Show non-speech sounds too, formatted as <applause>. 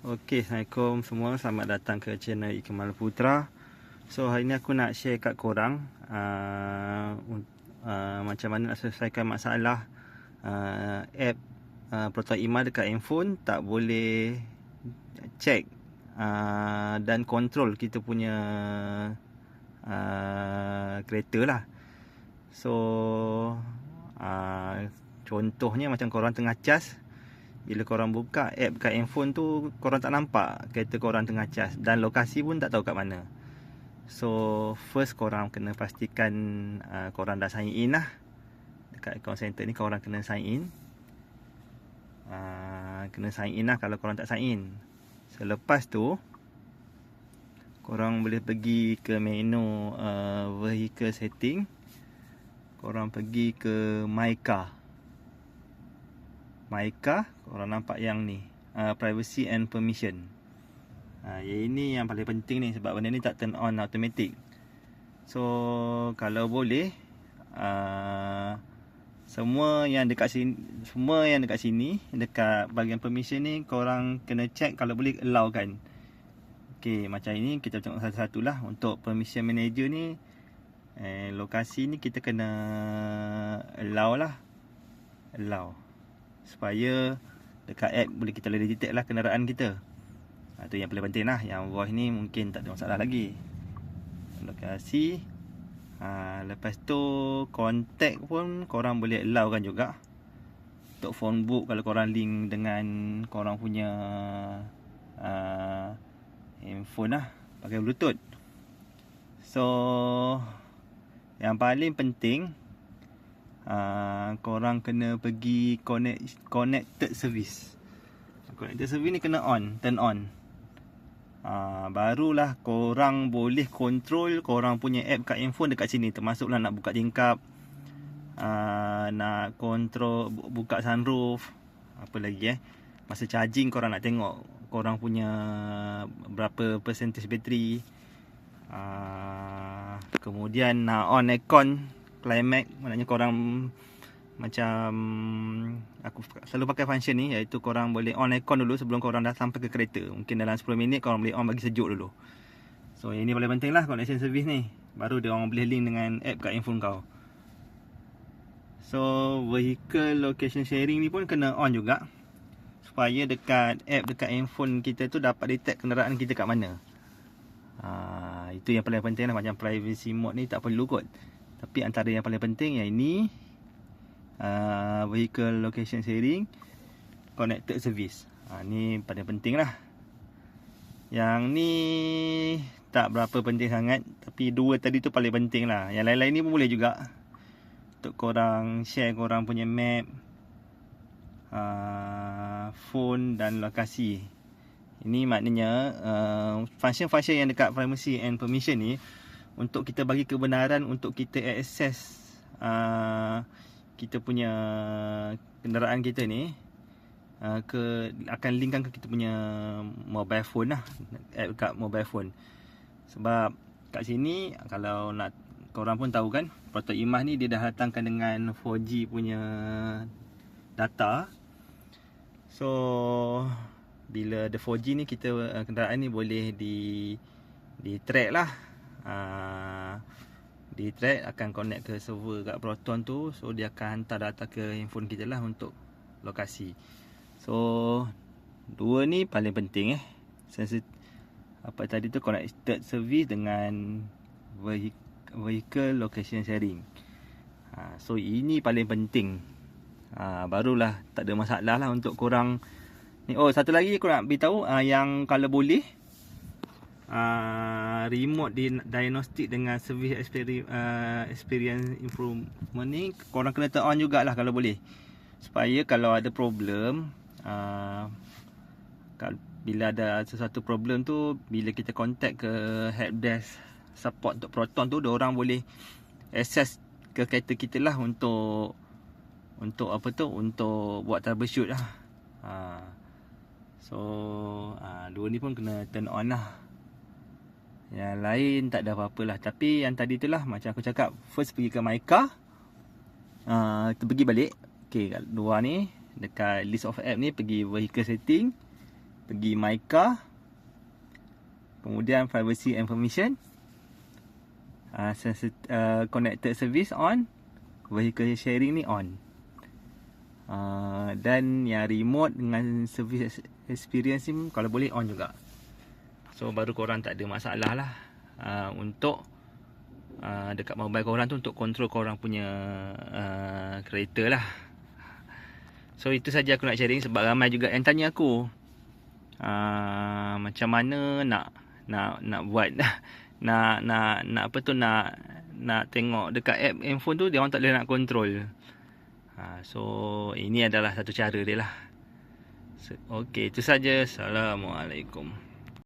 Okey, Assalamualaikum semua. Selamat datang ke channel Ikmal Putra. So, hari ni aku nak share kat korang uh, uh, macam mana nak selesaikan masalah uh, app uh, Proton Ima dekat handphone tak boleh check uh, dan control kita punya uh, kereta lah. So, uh, contohnya macam korang tengah cas bila korang buka app kat handphone tu korang tak nampak kereta korang tengah cas dan lokasi pun tak tahu kat mana. So first korang kena pastikan uh, korang dah sign in lah. Dekat account center ni korang kena sign in. Uh, kena sign in lah kalau korang tak sign in. Selepas tu korang boleh pergi ke menu uh, vehicle setting. Korang pergi ke my car car korang nampak yang ni. Uh, privacy and permission. Uh, yang ini yang paling penting ni sebab benda ni tak turn on automatic. So kalau boleh uh, semua yang dekat sini semua yang dekat sini dekat bahagian permission ni korang kena check kalau boleh allow kan. Okey macam ini kita tengok satu-satu lah untuk permission manager ni. Eh, lokasi ni kita kena allow lah. Allow supaya dekat app boleh kita boleh detect lah kenderaan kita. Ha, tu yang paling penting lah. Yang voice ni mungkin tak ada masalah lagi. Lokasi. Ha, lepas tu contact pun korang boleh allow kan juga. Untuk phone book kalau korang link dengan korang punya uh, handphone lah. Pakai bluetooth. So yang paling penting uh, korang kena pergi connect connected service. Connected service ni kena on, turn on. Uh, barulah korang boleh control korang punya app kat handphone dekat sini termasuklah nak buka tingkap uh, nak control buka sunroof apa lagi eh masa charging korang nak tengok korang punya berapa percentage bateri uh, kemudian nak on aircon climax maknanya korang macam aku selalu pakai function ni iaitu korang boleh on aircon dulu sebelum korang dah sampai ke kereta. Mungkin dalam 10 minit korang boleh on bagi sejuk dulu. So yang ni paling penting lah connection service ni. Baru dia orang boleh link dengan app kat handphone kau. So vehicle location sharing ni pun kena on juga. Supaya dekat app dekat handphone kita tu dapat detect kenderaan kita kat mana. Ha, itu yang paling penting lah. Macam privacy mode ni tak perlu kot tapi antara yang paling penting yang ini uh, Vehicle location sharing Connected service. Uh, Ni paling penting lah Yang ni Tak berapa penting sangat Tapi dua tadi tu paling penting lah Yang lain-lain ni pun boleh juga. Untuk korang share korang punya map uh, Phone dan lokasi. Ini maknanya uh, Function-function yang dekat privacy and permission ni untuk kita bagi kebenaran untuk kita akses uh, kita punya kenderaan kita ni uh, ke akan linkkan ke kita punya mobile phone lah app kat mobile phone. Sebab kat sini kalau nak korang pun tahu kan Proton Imah ni dia dah datangkan dengan 4G punya data. So bila ada 4G ni kita uh, kenderaan ni boleh di di track lah uh, di track akan connect ke server kat Proton tu so dia akan hantar data ke handphone kita lah untuk lokasi. So dua ni paling penting eh. Apa tadi tu connected service dengan vehicle location sharing. Ha, so ini paling penting. Ha, barulah tak ada masalah lah untuk korang. Ni oh satu lagi aku nak beritahu uh, yang kalau boleh uh, remote di diagnostic dengan service experience, uh, experience improvement ni korang kena turn on jugalah kalau boleh supaya kalau ada problem uh, bila ada sesuatu problem tu bila kita contact ke helpdesk support untuk Proton tu orang boleh access ke kereta kita lah untuk untuk apa tu untuk buat troubleshoot lah ha. so ha, dua ni pun kena turn on lah yang lain tak ada apa-apa lah. Tapi yang tadi tu lah Macam aku cakap First pergi ke car uh, Pergi balik. Okay kat luar ni Dekat list of app ni Pergi vehicle setting pergi car kemudian privacy permission uh, uh, connected service on vehicle sharing ni on. Uh, dan yang remote dengan service experience ni kalau boleh on juga so baru korang tak ada masalah lah uh, untuk uh, dekat mobile korang tu untuk control korang punya uh, kereta lah so itu saja aku nak sharing sebab ramai juga yang tanya aku uh, macam mana nak nak nak buat <laughs> nak nak nak apa tu nak nak tengok dekat app handphone tu dia orang tak boleh nak control. Ha, so ini adalah satu cara dia lah. Okey, itu saja. Assalamualaikum.